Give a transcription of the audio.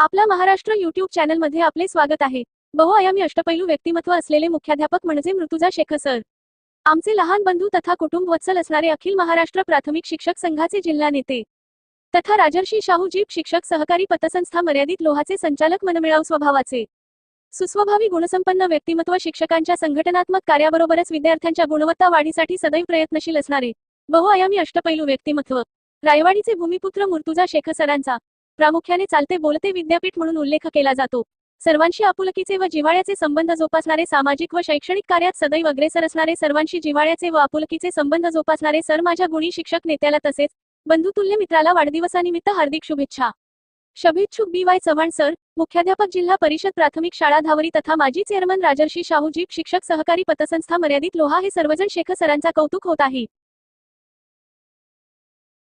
आपला महाराष्ट्र युट्यूब चॅनलमध्ये आपले स्वागत आहे. बहुआयामी अष्टपैलू व्यक्तिमत्व असलेले मुख्याध्यापक म्हणजे मृतुजा शेख सर. आमचे लहान बंधू तथा कुटुंब वत्सल असणारे अखिल महाराष्ट्र प्राथमिक शिक्षक संघाचे जिल्हा नेते. तथा राजर्षी शाहू जीप शिक्षक सहकारी पतसंस्था मर्यादित लोहाचे संचालक मनमिळाव स्वभावाचे. सुस्वभावी गुणसंपन्न व्यक्तिमत्व शिक्षकांच्या संघटनात्मक कार्याबरोबरच विद्यार्थ्यांच्या गुणवत्ता वाढीसाठी सदैव प्रयत्नशील असणारे बहुआयामी अष्टपैलू व्यक्तिमत्व. रायवाडीचे भूमिपुत्र मुर्तुजा शेख सरांचा प्रामुख्याने चालते बोलते विद्यापीठ म्हणून उल्लेख केला जातो. सर्वांशी आपुलकीचे व जिव्हाळ्याचे संबंध जोपासणारे सामाजिक व शैक्षणिक कार्यात सदैव अग्रेसर असणारे सर्वांशी जिव्हाळ्याचे व आपुलकीचे संबंध जोपासणारे सर माझ्या गुणी शिक्षक नेत्याला तसेच बंधुतुल्य मित्राला वाढदिवसानिमित्त हार्दिक शुभेच्छा. शभेच्छुक बी वाय चव्हाण सर मुख्याध्यापक जिल्हा परिषद प्राथमिक शाळा धावरी तथा माजी चेअरमन राजर्षी शाहूजी शिक्षक सहकारी पतसंस्था मर्यादित लोहा हे सर्वजण शेख सरांचा कौतुक होत आहे.